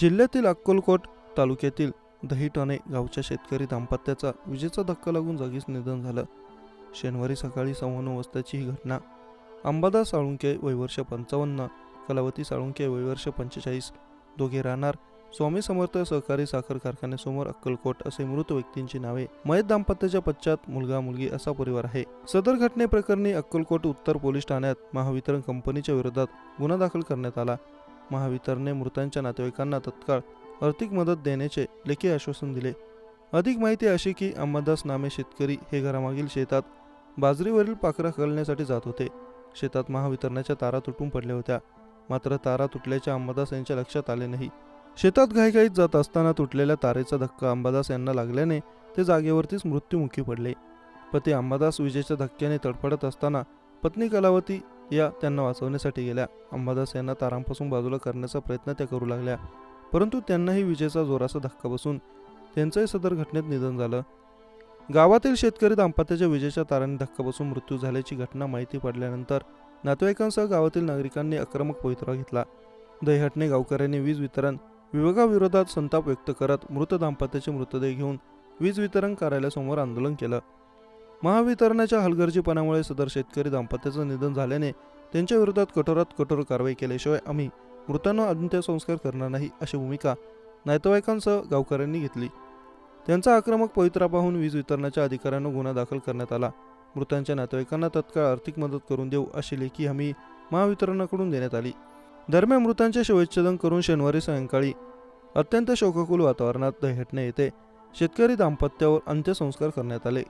जिल्ह्यातील अक्कलकोट तालुक्यातील दहिटणे गावच्या शेतकरी दाम्पत्याचा विजेचा धक्का लागून जागीच निधन झालं. शनिवारी सकाळी सव्वा नऊ वाजताची ही घटना. अंबादास साळुंके वयवर्ष पंचावन्न कलावती साळुंके वयवर्ष पंचेचाळीस दोघे राहणार स्वामी समर्थ सहकारी साखर कारखान्यासमोर अक्कलकोट असे मृत व्यक्तींची नावे. मयत दाम्पत्याच्या पश्चात मुलगा मुलगी असा परिवार आहे. सदर घटनेप्रकरणी अक्कलकोट उत्तर पोलीस ठाण्यात महावितरण कंपनीच्या विरोधात गुन्हा दाखल करण्यात आला. महावितरणने मृतांच्या नातेवाईकांना तत्काळ आर्थिक मदत देण्याचे लेखी आश्वासन दिले. अधिक माहिती अशी की अंबादास नामे शेतकरी हे घरामागील शेतात बाजरीवरील पाखरा करण्यासाठी जात होते. शेतात महावितरणाच्या तारा तुटून पडल्या होत्या. मात्र तारा तुटल्याच्या अंबादास यांच्या लक्षात आले नाही. शेतात घाईघाईत जात असताना तुटलेल्या तारेचा धक्का अंबादास यांना लागल्याने ते जागेवरतीच मृत्युमुखी पडले. पती अंबादास विजेच्या धक्क्याने तडफडत असताना पत्नी कलावती या त्यांना वाचवण्यासाठी गेल्या. अंबादास यांना तारांपासून बाजूला करण्याचा प्रयत्न त्या करू लागल्या. परंतु त्यांनाही विजेचा जोराचा धक्का बसून त्यांचंही सदर घटनेत निधन झालं. गावातील शेतकरी दाम्पत्याच्या विजेच्या तारांनी धक्का बसून मृत्यू झाल्याची घटना माहिती पडल्यानंतर नातेवाईकांसह गावातील नागरिकांनी आक्रमक पवित्रा घेतला. दहीहटणे गावकऱ्यांनी वीज वितरण विभागाविरोधात संताप व्यक्त करत मृत दाम्पत्याचे मृतदेह घेऊन वीज वितरण कार्यालयासमोर आंदोलन केलं. महावितरणाच्या हलगर्जीपणामुळे सदर शेतकरी दाम्पत्याचं निधन झाल्याने त्यांच्या विरोधात कठोरात कठोर कारवाई केल्याशिवाय आम्ही मृतांना अंत्यसंस्कार करणार नाही अशी भूमिका नातेवाईकांसह गावकऱ्यांनी घेतली. त्यांचा आक्रमक पवित्रा पाहून वीज वितरणाच्या अधिकाऱ्यांना गुन्हा दाखल करण्यात आला. मृतांच्या नातेवाईकांना तत्काळ आर्थिक मदत करून देऊ अशी लेखी हमी महावितरणाकडून देण्यात आली. दरम्यान मृतांचे शवच्छेदन करून शनिवारी सायंकाळी अत्यंत शोकाकुल वातावरणात दहीहटणे येते शेतकरी दाम्पत्यावर अंत्यसंस्कार करण्यात आले.